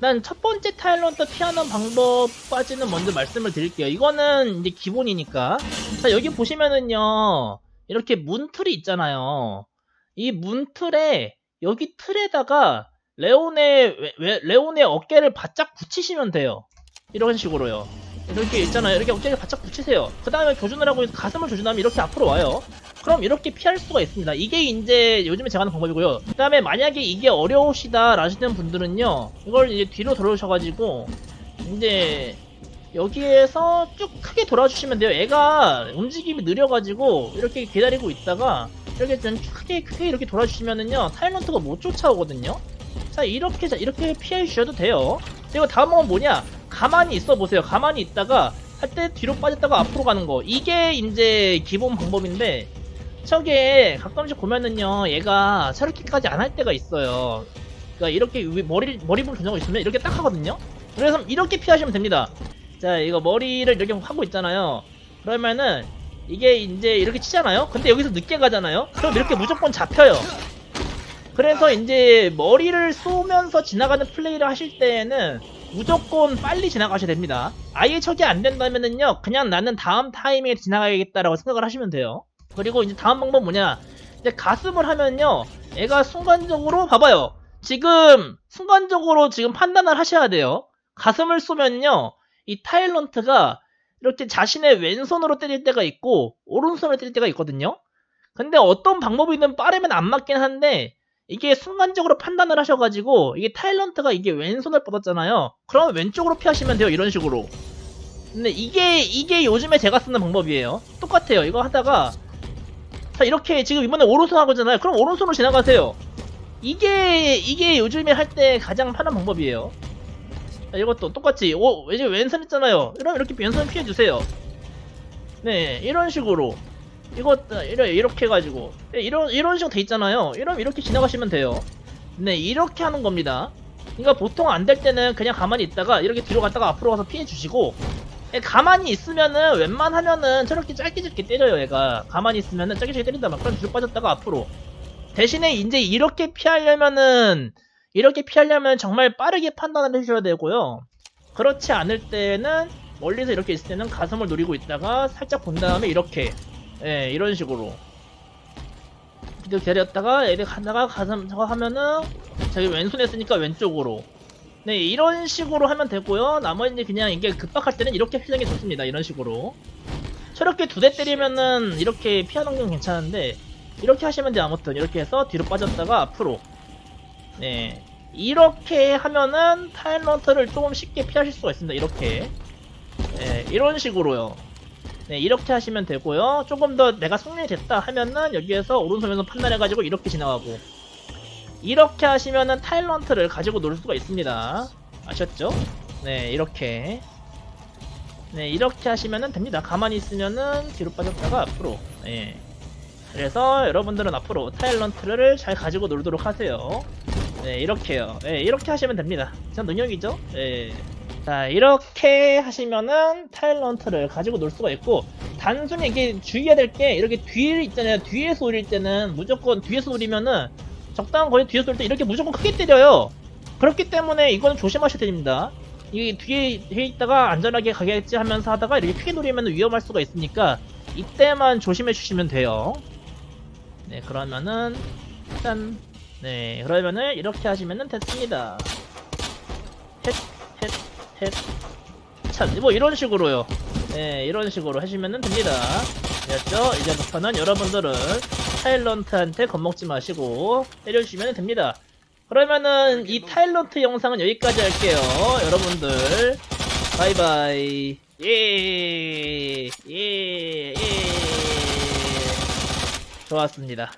일단 첫 번째 타일런트 피하는 방법까지는 먼저 말씀을 드릴게요. 이거는 이제 기본이니까. 자, 여기 보시면은요. 이렇게 문틀이 있잖아요. 이 문틀에, 여기 틀에다가 레온의, 레온의 어깨를 바짝 붙이시면 돼요. 이런 식으로요. 이렇게 있잖아요. 이렇게 어깨를 바짝 붙이세요. 그 다음에 조준을 하고 가슴을 조준하면 이렇게 앞으로 와요. 그럼 이렇게 피할 수가 있습니다. 이게 이제 요즘에 제가 하는 방법이고요. 그 다음에 만약에 이게 어려우시다 라시는 분들은요. 이걸 이제 뒤로 돌아오셔가지고 이제 여기에서 쭉 크게 돌아주시면 돼요. 애가 움직임이 느려가지고 이렇게 기다리고 있다가 이렇게 좀 크게 크게 이렇게 돌아주시면은요. 타일런트가 못 쫓아오거든요. 자 이렇게 자 이렇게 피해 주셔도 돼요. 그리고 다음 건 뭐냐? 가만히 있어 보세요. 가만히 있다가 할 때 뒤로 빠졌다가 앞으로 가는 거. 이게 이제 기본 방법인데 저게 가끔씩 보면은요. 얘가 저렇게까지 안 할 때가 있어요. 그러니까 이렇게 위- 머리 머리 부분 조정하고 있으면 이렇게 딱 하거든요. 그래서 이렇게 피하시면 됩니다. 자 이거 머리를 이렇게 하고 있잖아요. 그러면은 이게 이제 이렇게 치잖아요. 근데 여기서 늦게 가잖아요. 그럼 이렇게 무조건 잡혀요. 그래서 이제 머리를 쏘면서 지나가는 플레이를 하실 때에는 무조건 빨리 지나가셔야 됩니다. 아예 저게 안 된다면은요, 그냥 나는 다음 타이밍에 지나가야겠다라고 생각을 하시면 돼요. 그리고 이제 다음 방법 뭐냐, 이제 가슴을 하면요, 애가 순간적으로 봐봐요. 지금 순간적으로 지금 판단을 하셔야 돼요. 가슴을 쏘면요, 이 타일런트가 이렇게 자신의 왼손으로 때릴 때가 있고 오른손으로 때릴 때가 있거든요. 근데 어떤 방법이든 빠르면 안 맞긴 한데 이게 순간적으로 판단을 하셔가지고 이게 타일런트가 이게 왼손을 뻗었잖아요. 그럼 왼쪽으로 피하시면 돼요. 이런 식으로. 근데 이게 이게 요즘에 제가 쓰는 방법이에요. 똑같아요. 이거 하다가 자 이렇게 지금 이번에 오른손 하고잖아요. 그럼 오른손으로 지나가세요. 이게 이게 요즘에 할 때 가장 편한 방법이에요. 자, 이것도 똑같이 오 이제 왼손 했잖아요. 이러면 이렇게 왼손 피해 주세요. 네 이런 식으로 이거 이렇게 이렇게 해가지고 네, 이런 이런 식으로 돼 있잖아요. 이러면 이렇게 지나가시면 돼요. 네 이렇게 하는 겁니다. 그러니까 보통 안 될 때는 그냥 가만히 있다가 이렇게 뒤로 갔다가 앞으로 가서 피해 주시고 예, 가만히 있으면은 웬만하면은 저렇게 짧게 짧게 때려요 얘가. 가만히 있으면은 짧게 짧게 때린다. 막 그럼 뒤로 빠졌다가 앞으로. 대신에 이제 이렇게 피하려면은 이렇게 피하려면 정말 빠르게 판단을 해주셔야 되고요. 그렇지 않을 때는 멀리서 이렇게 있을 때는 가슴을 노리고 있다가 살짝 본 다음에 이렇게. 예 이런 식으로. 기다렸다가 애들 가다가 가슴 저거 하면은 저기 왼손에 쓰니까 왼쪽으로 네 이런 식으로 하면 되고요. 나머지 그냥 이게 급박할 때는 이렇게 게 좋습니다. 이런 식으로. 저렇게 두 대 때리면은 이렇게 피하는 건 괜찮은데 이렇게 하시면 돼요 아무튼. 이렇게 해서 뒤로 빠졌다가 앞으로. 네 이렇게 하면은 타일런트를 조금 쉽게 피하실 수가 있습니다 이렇게. 네 이런 식으로요. 네 이렇게 하시면 되고요. 조금 더 내가 숙련이 됐다 하면은 여기에서 오른손에서 판단해가지고 이렇게 지나가고 이렇게 하시면은 타일런트를 가지고 놀 수가 있습니다. 아셨죠? 네, 이렇게. 네, 이렇게 하시면은 됩니다. 가만히 있으면은 뒤로 빠졌다가 앞으로. 네. 그래서 여러분들은 앞으로 타일런트를 잘 가지고 놀도록 하세요. 네, 이렇게요. 네, 이렇게 하시면 됩니다. 전 능력이죠? 네. 자, 이렇게 하시면은 타일런트를 가지고 놀 수가 있고, 단순히 이게 주의해야 될 게, 이렇게 뒤에 있잖아요. 뒤에서 올릴 때는 무조건 뒤에서 올리면은 적당한 거리 뒤에서 쏠 때 이렇게 무조건 크게 때려요. 그렇기 때문에 이거는 조심하셔야 됩니다. 이 뒤에 뒤에 있다가 안전하게 가겠지 하면서 하다가 이렇게 크게 노리면 위험할 수가 있으니까 이때만 조심해 주시면 돼요. 네, 그러면은 일단 네, 그러면은 이렇게 하시면은 됐습니다. 헷, 헷, 헷. 자, 뭐 이런 식으로요. 네, 이런 식으로 하시면은 됩니다. 됐죠? 이제부터는 여러분들은 타일런트한테 겁먹지 마시고 때려주시면 됩니다. 그러면은 이 타일런트 영상은 여기까지 할게요. 여러분들 바이바이 예, 예, 예. 좋았습니다.